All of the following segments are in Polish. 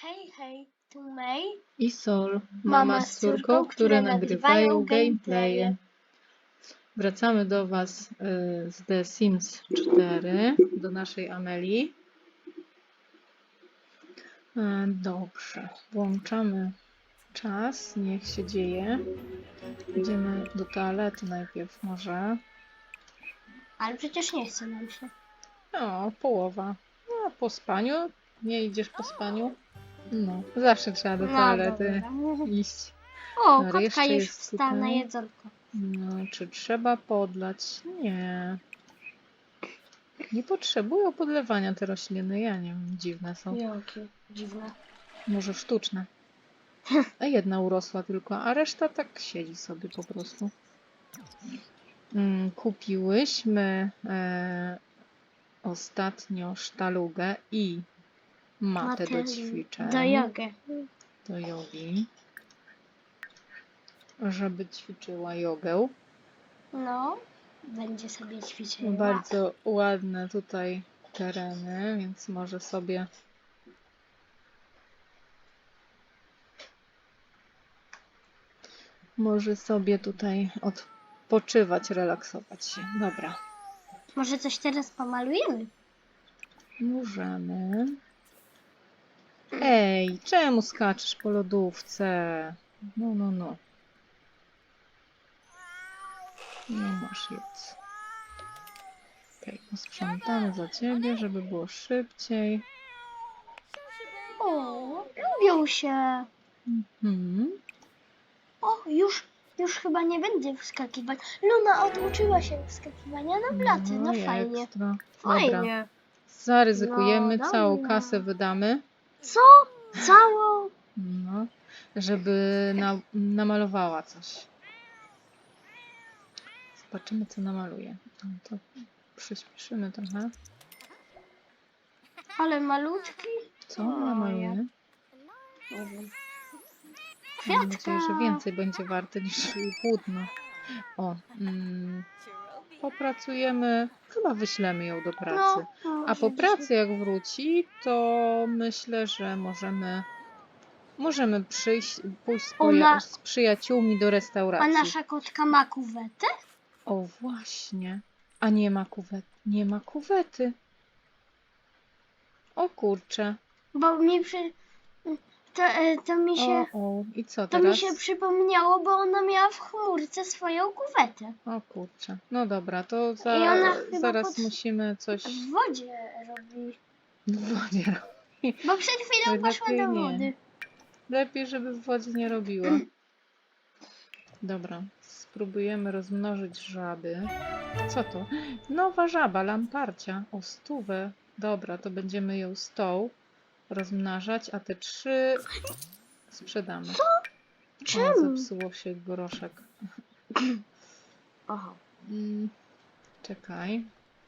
Hej, hej, tu May. i Sol, Mama mama z córką, które nagrywają gameplaye. Wracamy do Was y, z The Sims 4, do naszej Amelii. E, Dobrze, włączamy czas, niech się dzieje. Idziemy do toalety najpierw może. Ale przecież nie chce nam się. No, połowa. No, po spaniu? Nie idziesz po spaniu? No, zawsze trzeba do toalety dobra. iść. O, Dobra, kotka już wstała na jedzonko. No, czy trzeba podlać? Nie. Nie potrzebują podlewania te rośliny. Ja nie wiem, dziwne są. Jakie dziwne. Może sztuczne. A jedna urosła tylko, a reszta tak siedzi sobie po prostu. Mm, Kupiłyśmy e, ostatnio sztalugę i matę do ćwiczeń. Do jogi. do jogi. Żeby ćwiczyła jogę. No, będzie sobie ćwiczyła. Bardzo ładne tutaj tereny, więc może sobie może sobie tutaj odpoczywać, relaksować się. Dobra, Może coś teraz pomalujemy? możemy. Ej, czemu skaczesz po lodówce? No, no, no. Nie masz jedz. Okej, posprzątamy za ciebie, żeby było szybciej. O, lubią się. Mhm. O, już, już chyba nie będzie wskakiwać. Luna oduczyła się wskakiwania na blaty. No i fajnie. Ekstra. Dobra, Fajnie. zaryzykujemy, No, całą kasę wydamy, Co? Całą? no, żeby na, namalowała coś. Zobaczymy, co namaluje. No to przyspieszymy trochę. Ale malutki? Co O, namaluje? Nie wiem. Mam nadzieję, że więcej będzie warte niż płótno. O, mm, popracujemy, chyba wyślemy ją do pracy. No, A po pracy jak wróci, to myślę, że możemy możemy przyjść, pójść z, poja- Ona- z przyjaciółmi do A restauracji. nasza kotka ma kuwetę? O właśnie. A nie ma kuwety. Nie ma kuwety. O kurczę. Bo mi przy... To, e, to mi się... O, o. I co To mi się przypomniało, bo ona miała w chmurce swoją kuwetę. O kurczę. No dobra, to za, I ona chyba zaraz pod- musimy coś W wodzie robi. w wodzie robić. Bo przed chwilą Lepiej poszła do nie. wody. Lepiej, żeby w wodzie nie robiła. Dobra, spróbujemy rozmnożyć żaby. Co to? Nowa żaba, lamparcia. O, stówę. Dobra, to będziemy ją z tą rozmnażać, a te trzy sprzedamy. Co? O, Czemu? zepsuło się groszek. Aha. Mm, czekaj.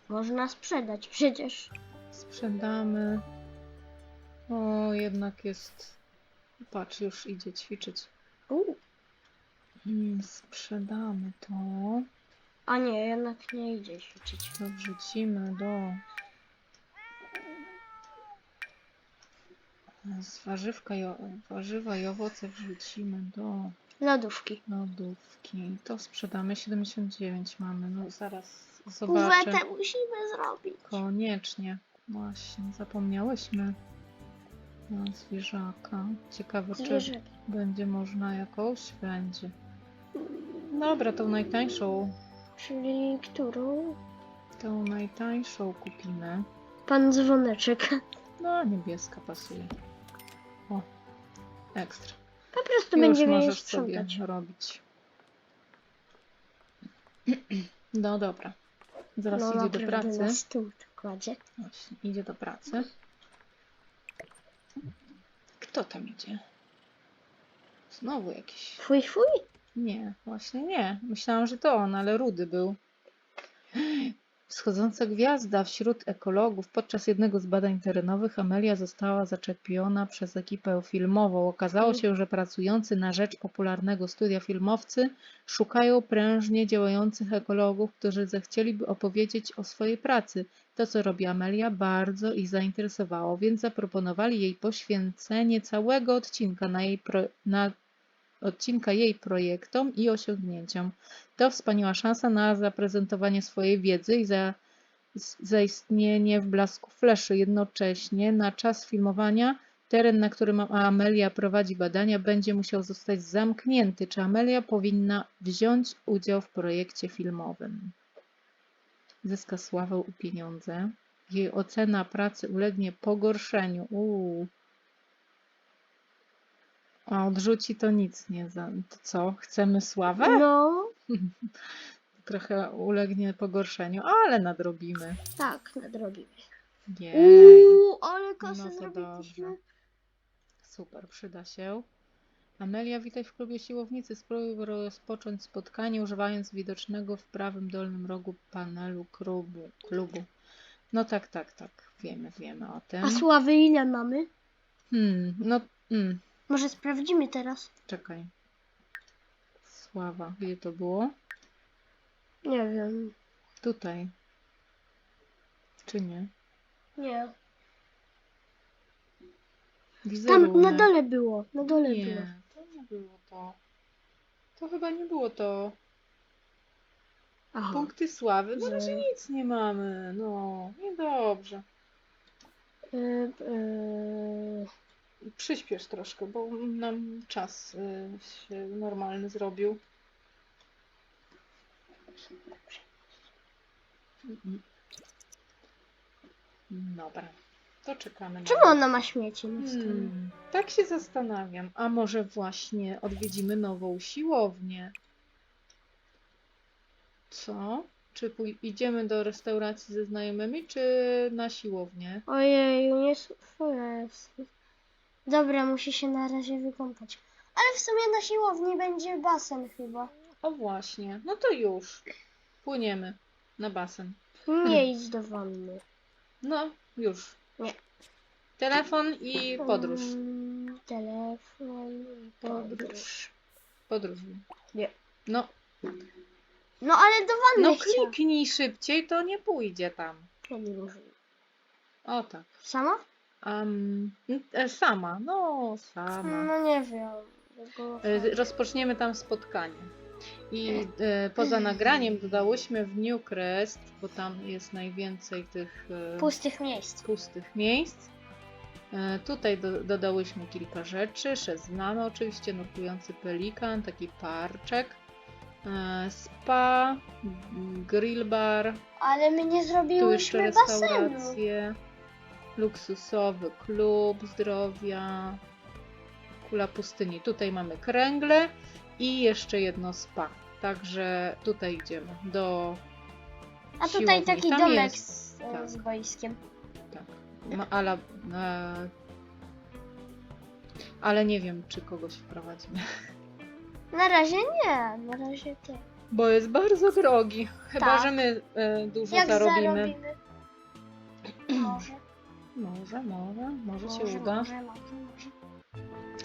Można sprzedać przecież. Sprzedamy. O, jednak jest. Patrz, już idzie ćwiczyć. U. Mm, Sprzedamy to. A nie, jednak nie idzie ćwiczyć. Wrzucimy do. Z warzywka i, o- warzywa i owoce wrzucimy do Lodówki. lodówki. To sprzedamy. 79 mamy. No zaraz zobaczę. Kuwetę musimy zrobić. Koniecznie. Właśnie, zapomniałyśmy na zwierzaka. Ciekawe, czy Zwierzę. będzie można jakąś? Będzie. Dobra, tą najtańszą, Czyli którą? tą najtańszą kupimy. Pan dzwoneczek. No, niebieska pasuje. O, ekstra. Po prostu Już będziemy je możesz sobie sprzątać. robić. No dobra. Zaraz No idzie do pracy. na stół to kładzie. Właśnie, idzie do pracy. Kto tam idzie? Znowu jakiś. Fuj, fuj. Nie, właśnie nie. Myślałam, że to on, ale rudy był. Wschodząca gwiazda wśród ekologów. Podczas jednego z badań terenowych Amelia została zaczepiona przez ekipę filmową. Okazało się, że pracujący na rzecz popularnego studia filmowcy szukają prężnie działających ekologów, którzy zechcieliby opowiedzieć o swojej pracy. To, co robi Amelia, bardzo ich zainteresowało, więc zaproponowali jej poświęcenie całego odcinka na jej na odcinka jej projektom i osiągnięciom. To wspaniała szansa na zaprezentowanie swojej wiedzy i za, zaistnienie w blasku fleszy. Jednocześnie na czas filmowania teren, na którym Amelia prowadzi badania, będzie musiał zostać zamknięty. Czy Amelia powinna wziąć udział w projekcie filmowym? Zyska sławę i pieniądze. Jej ocena pracy ulegnie pogorszeniu. Uuu. A odrzuci to nic nie za. To co? Chcemy sławę? No, Trochę ulegnie pogorszeniu, ale nadrobimy. tak, nadrobimy. Jej. Uuu, ale kasę No to zrobiliśmy. dobrze. Super, przyda się. Amelia, witaj w klubie siłownicy. Spróbuj rozpocząć spotkanie używając widocznego w prawym dolnym rogu panelu klubu. klubu. No tak, tak, tak. Wiemy, wiemy o tym. A sławy ile mamy? Hmm, no, mm, Może sprawdzimy teraz? czekaj. Sława, gdzie to było? Nie wiem. Tutaj. Czy nie? Nie. Wizerunek. Tam na dole było. Na dole było. Nie, to nie było to. To chyba nie było to. Aha. Punkty sławy. Że- razie nic nie mamy. No, niedobrze. Y, y, Przyspiesz troszkę, bo nam czas y, się normalny zrobił. Dobra, to czekamy na Czemu ona ma śmieci na stole? Hmm, tak się zastanawiam. A może właśnie odwiedzimy nową siłownię? Co? Czy idziemy do restauracji ze znajomymi, czy na siłownię? Ojej, nie jest. Dobra, musi się na razie wykąpać. Ale w sumie na siłowni będzie basen chyba. O właśnie, no to już. Płyniemy na basen. Nie idź do wanny. No, już. Nie. Telefon i podróż. Mm, telefon i podróż. Podróż. Podróż. Nie. No, No ale do wanny no chciałam. kliknij szybciej, to nie pójdzie tam. Podróż. O tak. Sama? Um, sama, no sama. No nie wiem. Tego- E, Rozpoczniemy tam spotkanie. I e, poza nagraniem dodałyśmy w Newcrest, bo tam jest najwięcej tych e, Pustych miejsc. pustych miejsc. E, tutaj do, dodałyśmy kilka rzeczy. Znamy oczywiście nurkujący pelikan, taki parczek, e, spa, grill bar, Ale my nie tu jeszcze zrobiłyśmy basenu. restauracje, luksusowy klub zdrowia, kula pustyni. Tutaj mamy kręgle i jeszcze jedno spa. Także tutaj idziemy do A tutaj siłowni. taki Tam domek jest, z, tak. z boiskiem. tak, ma, ala, e, ale nie wiem, czy kogoś wprowadzimy. Na razie nie, na razie ty. Bo jest bardzo drogi. Chyba, Tak. że my e, dużo Jak zarobimy. zarobimy? Może, Może, może, może się może, uda. może, może, może.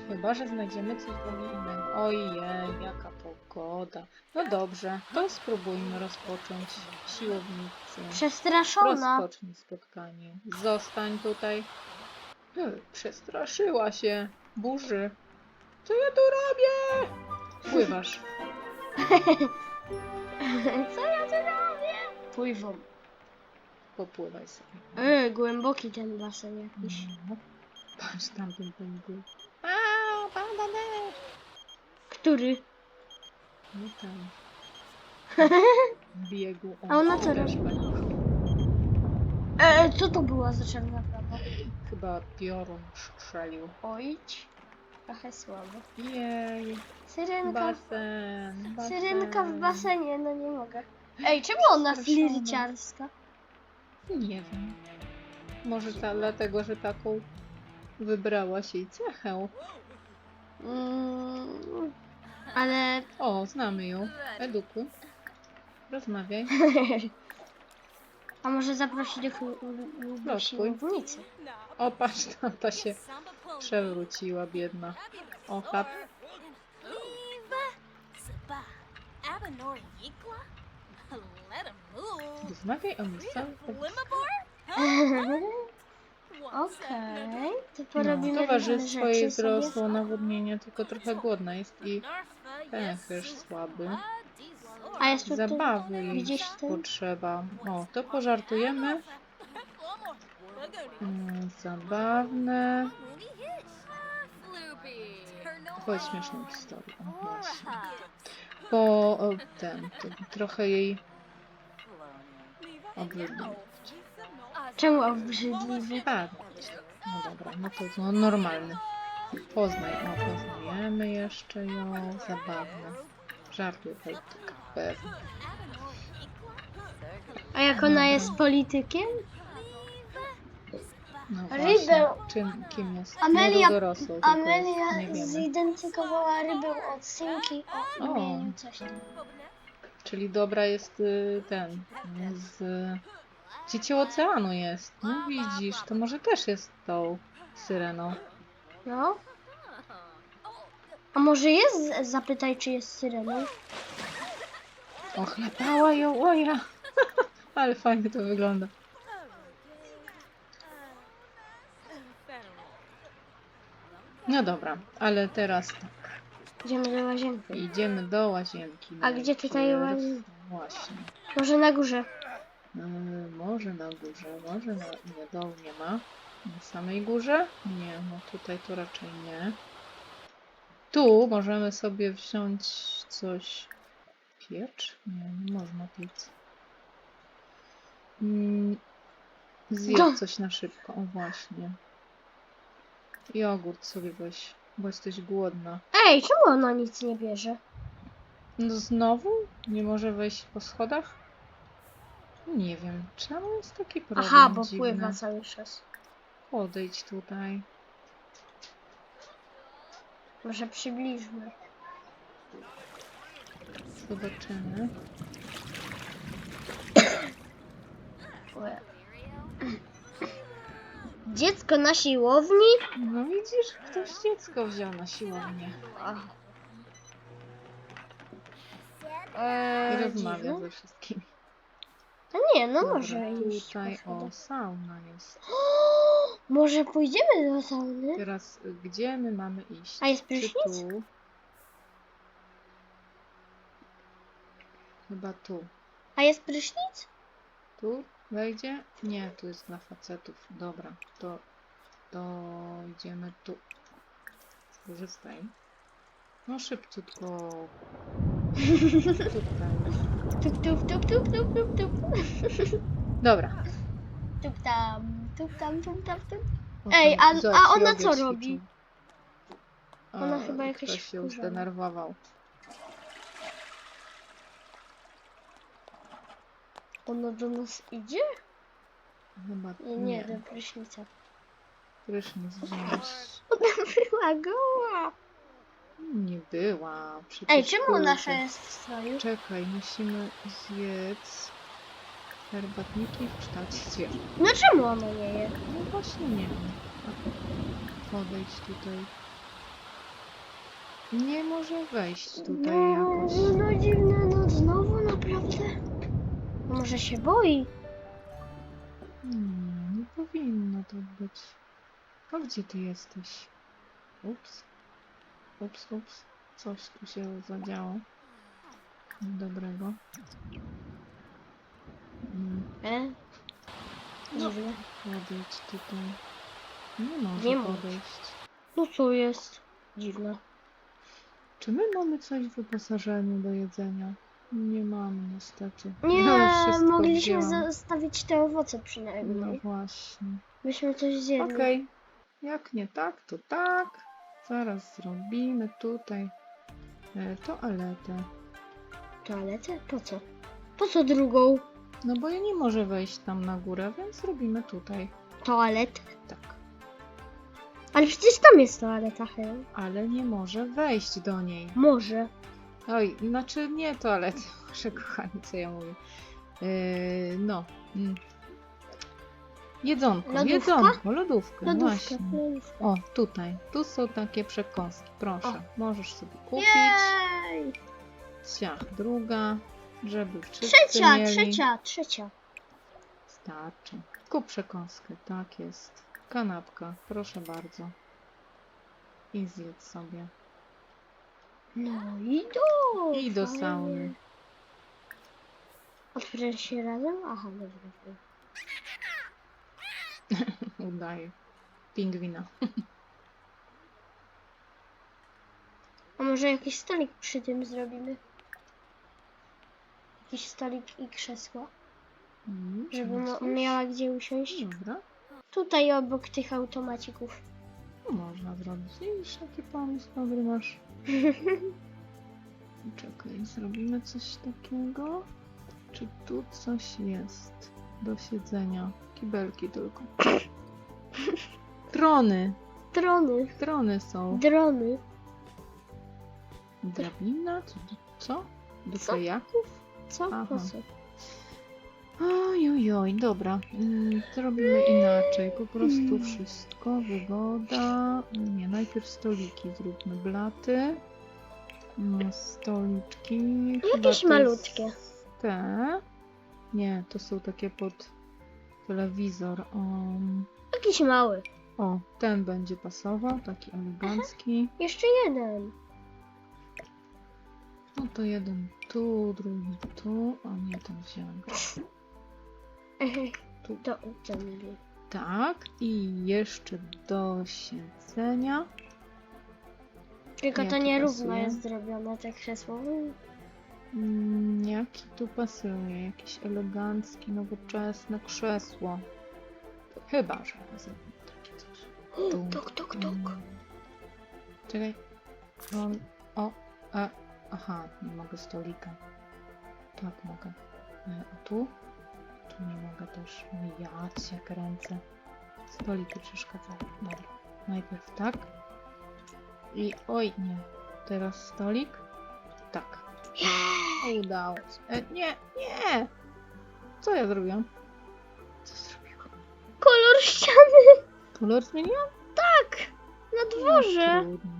Chyba, że znajdziemy coś wolnego. Ojej, jaka pogoda. No dobrze, to spróbujmy rozpocząć siłownicę. Przestraszona. Rozpocznij spotkanie. Zostań tutaj. Hmm, Przestraszyła się. Burzy. Co ja tu robię? Pływasz. Co ja tu robię? Pływam. Popływaj sobie. E, głęboki ten basen jakiś. No. Patrz tamten ten był. A, pada deszcz. Który? No tam. W biegu. O, A ona co robi? tak. E, co to była za czarna plama? Chyba piorun strzelił. Ojdź. Trochę słabo. Jej, Syrenka, basen, basen. syrenka w basenie, no nie mogę. Ej, czemu ona flirciarska? Nie wiem. Może ta, dlatego, że taką wybrałaś jej cechę. Mm, ale O, znamy ją. Edukuj. Rozmawiaj. A może zaprosić do, No, siłownicy? O, patrz, tata się przewróciła, biedna. O, chlap. Rozmawiaj o miejscach. Okej, to No, porobimy towarzystwo różne jej wzrosło, nawodnienie, tylko trochę głodna jest i pęcherz słaby. A jest tutaj... Zabawy jej Gdzieś ten- potrzeba. O, to pożartujemy. Mm, zabawne. Opowiedz śmieszną historię. Właśnie. Po ten, trochę jej obrzydliwe. Czemu obrzydliwy? Tak. No dobra, no to no, normalny. Poznaj, o, poznajemy jeszcze ją. Zabawne. Żartuję, polityka. Pewnie. A jak ona jest politykiem? No Rybę. właśnie. Czym, kim jest? Amelia, Może dorosłą, tylko Amelia nie wiemy. zidentyfikowała rybę od synki o O. imieniu coś tam. Czyli dobra jest y, ten, z Dzieci Oceanu jest. No widzisz, to może też jest tą syreną. No. A może jest? Zapytaj, czy jest syreną. Ochlapała ją, o ja. Ale fajnie to wygląda. No dobra, ale teraz tak. Idziemy do łazienki. Idziemy do łazienki. A gdzie tutaj najpierw. łazienka? Właśnie. Może na górze. Yy, może na górze, może na nie, dołu nie ma. Na samej górze? Nie, no tutaj to raczej nie. Tu możemy sobie wziąć coś. Piecz? Nie, nie można piec. Mm, zjedz coś na szybko, o właśnie. Jogurt sobie weź, bo jesteś głodna. Ej, czemu ona nic nie bierze? No znowu? Nie może wejść po schodach? Nie wiem, czemu jest taki problem Aha, bo dziwny? pływa cały czas. Podejdź tutaj. Może przybliżmy. Zobaczymy. Dziecko na siłowni? No widzisz, ktoś dziecko wziął na siłownię i Eee, rozmawia dziwne. ze wszystkimi. A nie, no Dobra, może iść. tutaj o, sauna jest. Może pójdziemy do sauny? Teraz y, gdzie my mamy iść? A jest Czy prysznic? tu? Chyba tu. A jest prysznic? Tu wejdzie? Nie, tu jest dla facetów. Dobra, to, to idziemy tu. Skorzystaj. No szybciutko. Tup, tup, tup, tup, tup, tup, tup. Dobra. Tup tam, tup tam, tup tam, tup. Ej, a- zobacz, a ona co robi? Ona chyba jakaś Ktoś się zdenerwował. Ona do nas idzie? Chyba Nie, nie, do prysznica. Prysznic wziąć. Ona była goła. Nie była. Przecież Ej, czemu kurde. nasza jest w stroju? Czekaj, musimy zjedz herbatniki w kształcie. No czemu ona nie je? No właśnie nie wiem. Podejdź tutaj. Nie może wejść tutaj no dziwne, no znowu naprawdę. Może się boi? Nie, nie powinno tak być. A gdzie ty jesteś? Ups. Ups, ups. Coś tu się zadziało. Dobrego. Mm, E? No. Dziwne. Podejdź tutaj. Nie może Nie może. podejść. No co jest? Dziwne. Czy my mamy coś w wyposażeniu do jedzenia? Nie mamy niestety. Nie, Ja wszystko mogliśmy wzięłam. zostawić te owoce No przynajmniej. właśnie. Byśmy coś zjedli. Okej. Jak nie tak, to tak. Zaraz zrobimy tutaj e, toaletę. Toaletę? Po co? Po co drugą No bo ja nie może wejść tam na górę, więc robimy tutaj. toaletę? Tak. Ale przecież tam jest toaleta, Helen. Ale nie może wejść do niej. Może. Oj, znaczy nie toalety, może kochani, co ja mówię. Yy, no, mm, Jedzonko, Lodówka? jedzonko, lodówkę, Lodówka, właśnie. lodówka. O, tutaj. Tu są takie przekąski. Proszę, możesz sobie kupić. Jej! Ciach, druga, żeby wszyscy Trzecia, mieli. trzecia, trzecia. Starczy. Kup przekąskę, tak jest. Kanapka, proszę bardzo. I zjedz sobie. No i do. I do sauny. Otwierasz się razem? Aha, dobra. Udaje. Pingwina. A może jakiś stolik przy tym zrobimy? Jakiś stolik i krzesło, Mm, żeby mo- miała gdzie usiąść. Dobra. Tutaj obok tych automacików. No, można zrobić. Widzisz, jaki pomysł dobry masz. Czekaj, zrobimy coś takiego. Czy tu coś jest do siedzenia? Kibelki tylko. Trony! Drony, Trony są. drony. Drabina? Co? co? Do Co? kajaków? Co? Aha. Po co? Oj, oj, oj, dobra. Yy, zrobimy inaczej. Po prostu wszystko. Wygoda. Nie, najpierw stoliki zróbmy. Blaty. Mm, Stoliczki. Jakieś malutkie. Te. Nie, to są takie pod telewizor. Um, Jakiś mały. o, ten będzie pasował. Taki elegancki. Jeszcze jeden. No to jeden tu, drugi tu. O nie, ten wziąłem. To, to nie wiem. Tak, i jeszcze do siedzenia. Tylko to Jaki nierówno pasuje? jest zrobione te krzesło. Mm, jaki tu pasuje? Jakieś eleganckie, nowoczesne krzesło. Chyba, że zrobimy takie coś. Tu. Tok, tok, tok. Mm. Czekaj. O, e, aha, nie mogę stolika. Tak mogę. E, a tu? Tu nie mogę też. No Ja cię kręcę. Stoliki przeszkadzają. Dobra. Najpierw tak. I oj, nie. Teraz stolik. Tak. Udało się. E, nie, nie! Co ja zrobiłam? Co zrobiłam? Kolor ściany. Kolor zmieniłam? Tak. Na dworze. Trudno.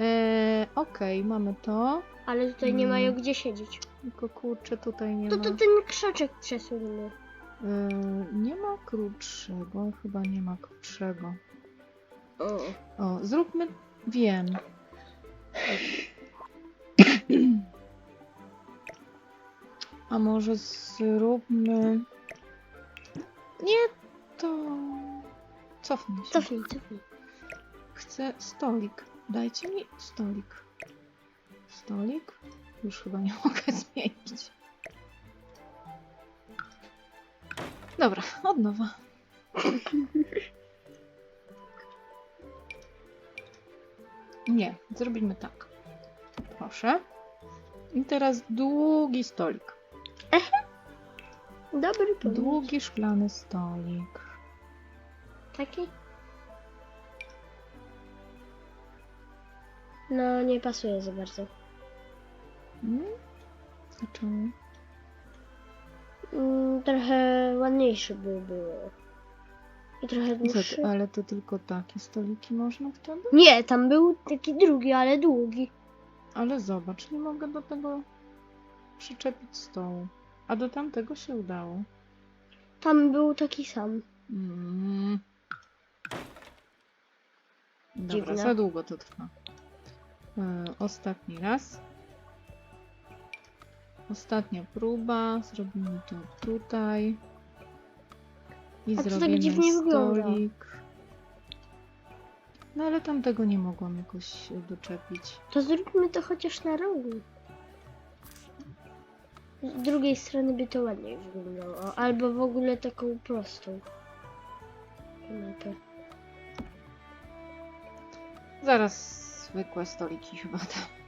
E, Okej, mamy to. Ale tutaj nie Mm. mają gdzie siedzieć. Tylko kurczę, tutaj nie To ma. to ten krzaczek przesuńmy. E, nie ma krótszego, chyba nie ma krótszego. O. O, zróbmy. Wiem. A może zróbmy. Nie to. Cofnij się. Cofnij, cofnij. Chcę stolik. Dajcie mi stolik. Stolik? Już chyba nie mogę zmienić. Dobra, od nowa. Nie, zrobimy tak. Proszę. I teraz długi stolik. Dobry pomysł. Długi szklany stolik. Taki? No, nie pasuje za bardzo. Hmm? A czemu? Mm, trochę ładniejszy by było. I trochę dłuższy. ale to tylko takie stoliki można wtedy? Nie, tam był taki drugi, ale długi. Ale zobacz, nie mogę do tego przyczepić stołu. A do tamtego się udało. Tam był taki sam. Mm. Dobra, Dziwne. za długo to trwa. E, ostatni raz. Ostatnia próba. Zrobimy to tutaj. I A to tak zrobimy dziwnie wygląda. stolik. No ale tamtego nie mogłam jakoś doczepić. To zróbmy to chociaż na rogu. Z drugiej strony by to ładniej wyglądało. Albo w ogóle taką prostą. Zaraz zwykłe stoliki chyba tam.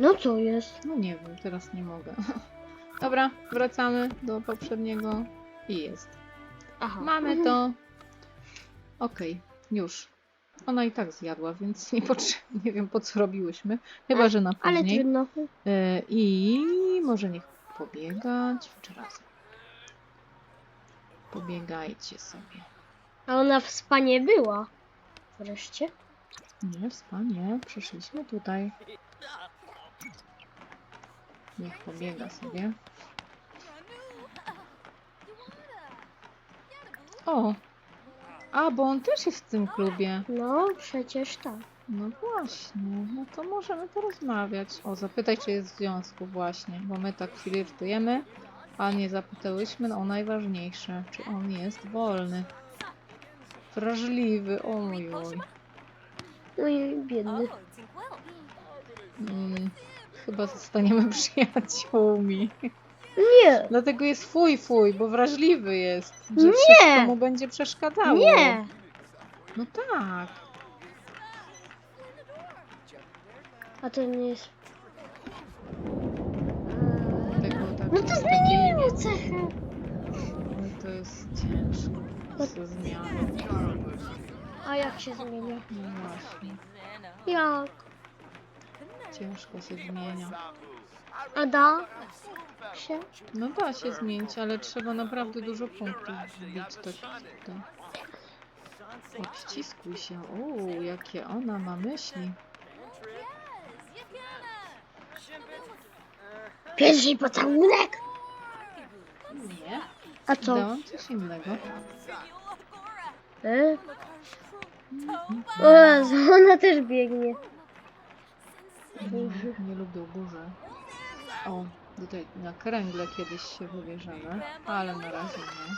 No co jest? No nie wiem, teraz nie mogę. Dobra, wracamy do poprzedniego i jest. Aha. Mamy to. Okej, już. Ona i tak zjadła, więc nie, potrze- nie wiem po co robiłyśmy. Chyba, że na Ale później. trudno. E, I może niech pobiega ćwiczy razem. Pobiegajcie sobie. A ona w spanie była. Wreszcie. Nie, wspaniale. Przyszliśmy tutaj. Niech pobiega sobie. O! A, bo on też jest w tym klubie. No, przecież tak. No właśnie, no to możemy porozmawiać. O, zapytaj, czy jest w związku właśnie, bo my tak flirtujemy, a nie zapytałyśmy o najważniejsze, czy on jest wolny. Wrażliwy, oj, oj. No i biedny. Mm, chyba zostaniemy przyjaciółmi. Nie, Dlatego jest fuj, fuj, bo wrażliwy jest, że Nie. wszystko mu będzie przeszkadzało. nie. No tak. A to nie jest... Tego tak No to zmienimy cechy. Ale to jest ciężko. ze zmianą. A jak się zmienia? No właśnie. Jak? Ciężko się zmienia. A da się? No da się zmienić, ale trzeba naprawdę dużo punktów wbić. Tak, tak. Odściskuj się. Uuu, jakie ona ma myśli. Pierwszy pocałunek? Nie. A co? Dałam coś innego. E? O Jezu, ona też biegnie. Nie, nie lubię burzy. O, tutaj na kręgle kiedyś się wybierzemy, ale na razie nie.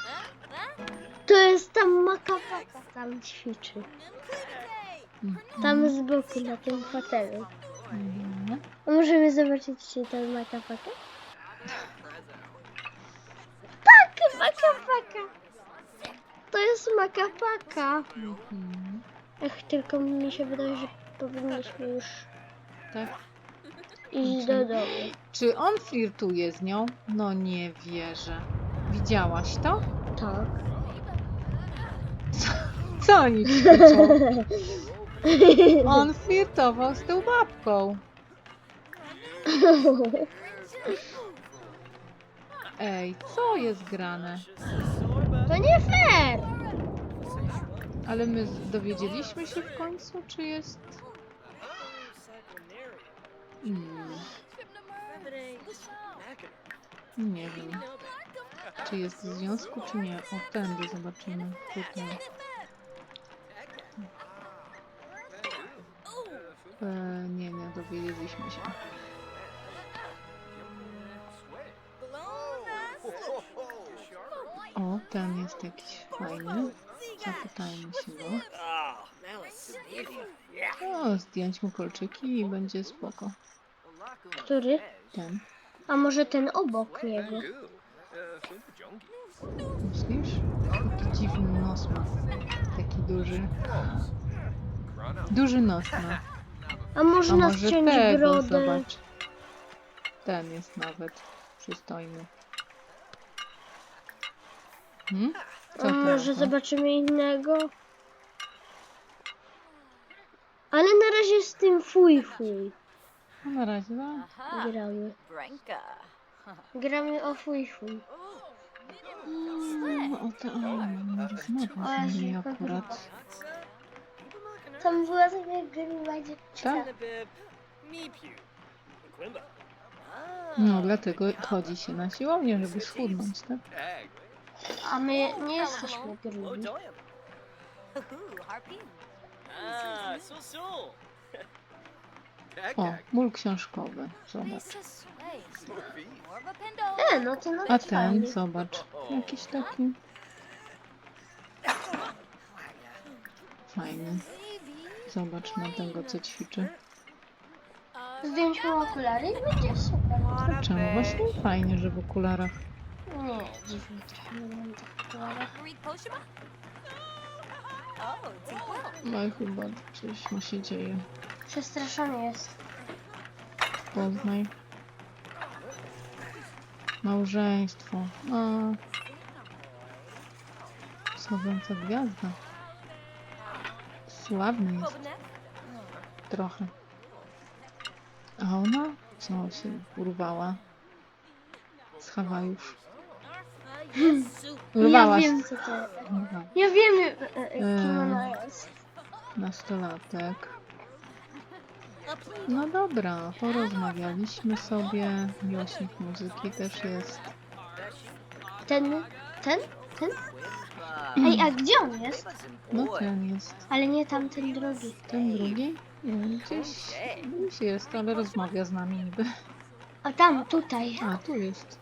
To jest tam makapaka, tam ćwiczy. Mhm. Tam z boku na tym fotelu. Mhm. A możemy zobaczyć, czy to makapaka? Tak, makapaka. To jest makapaka. Mhm. Ech, tylko mi się wydaje, że powinniśmy już Tak. iść do domu. Czy on flirtuje z nią? No nie wierzę. Widziałaś to? Tak. Co oni krzyczą? On flirtował z tą babką. Ej, co jest grane? To nie fair. Ale my dowiedzieliśmy się w końcu, czy jest... Hmm, nie wiem. Czy jest w związku, czy nie? O, tędy zobaczymy. E, nie, nie dowiedzieliśmy się. O, ten jest jakiś fajny. Zapytajmy się go. O, zdjąć mu kolczyki i będzie spoko. Który? Ten. A może ten obok niego? Myślisz? Taki dziwny nos ma. Taki duży. Duży nos ma. A A można może ściąć tego, brodę? zobacz. Ten jest nawet przystojny. Hmm? Co A może to? zobaczymy innego? Ale na razie z tym fuj fuj No na razie, no. gramy. Branka. Gramy o fuj fuj. Mm, O to, o, mamy rozmowę z nimi akurat. Tam była taka gruba dziewczyna. Tak? No, dlatego chodzi się na siłownię, żeby schudnąć, tak? A my nie jesteśmy grubi. O, mól książkowy, zobacz. E, no to nawet A ten, fajnie. zobacz, jakiś taki fajny. Zobacz na tego, co ćwiczy. Zdjąć mu okulary i będzie super. Czemu? Właśnie fajnie, że w okularach. Nie, dziwnie trochę nie mam tych quill. No i chyba coś mu się dzieje. Przestraszony jest. Poznaj. Małżeństwo. A. Sławąca gwiazda. Sławny jest trochę. A ona? Co się urwała z Hawajów? Ja Urwałaś. wiem co to. Aha, Ja wiem e, e, kim Eee. ona jest. Nastolatek. No dobra, porozmawialiśmy sobie. Miłośnik muzyki też jest. Ten, ten, ten? Ej, a gdzie on jest? No ten jest. Ale nie tamten drugi. Ten drugi? Nie, gdzieś, gdzieś jest, ale rozmawia z nami niby. A tam, tutaj. A, tu jest.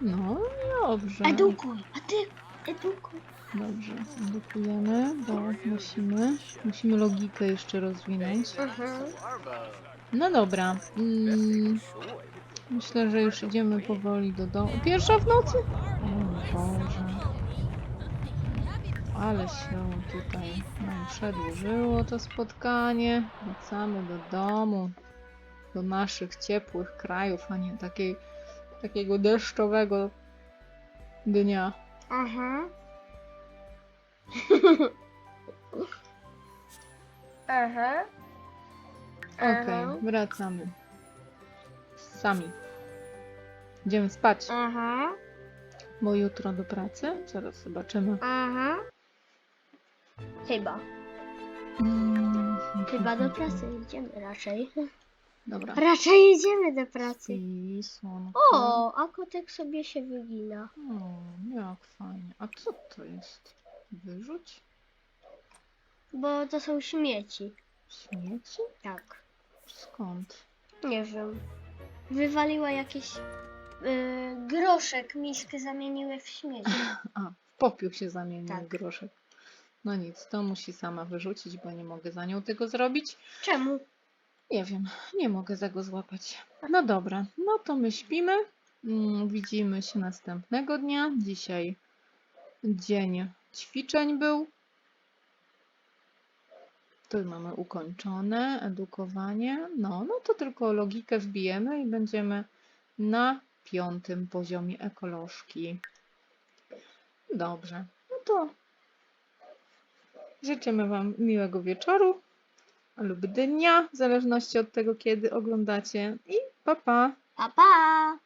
No, dobrze. Edukuj, a ty edukuj. Dobrze, edukujemy, bo musimy, musimy logikę jeszcze rozwinąć. Mhm. No dobra. Mm, myślę, że już idziemy powoli do domu. Pierwsza w nocy? O Boże. Ale się tutaj nam przedłużyło to spotkanie. Wracamy do domu. Do naszych ciepłych krajów, a nie takiej, takiego deszczowego dnia. Aha. Aha. Okej, wracamy. Sami. Idziemy spać, Aha. bo jutro do pracy. Zaraz zobaczymy. Aha. Chyba. Mm, Chyba do pracy idziemy raczej. Dobra. Raczej idziemy do pracy. I słonko. O, a kotek sobie się wygina. O, jak fajnie. A co to jest? Wyrzuć? Bo to są śmieci. Śmieci? Tak. Skąd? Nie wiem. Wywaliła jakiś yy, groszek, miskę zamieniły w śmieci. A, w popiół się zamienił Tak. groszek. No nic, to musi sama wyrzucić, bo nie mogę za nią tego zrobić. Czemu? Nie wiem, nie mogę za go złapać. No dobra, no to my śpimy. Mm, Widzimy się następnego dnia. Dzisiaj dzień ćwiczeń był. To mamy ukończone, edukowanie. No, no to tylko logikę wbijemy i będziemy na piątym poziomie ekolożki. Dobrze, no to życzymy Wam miłego wieczoru lub dnia, w zależności od tego, kiedy oglądacie. I pa pa! Pa, pa!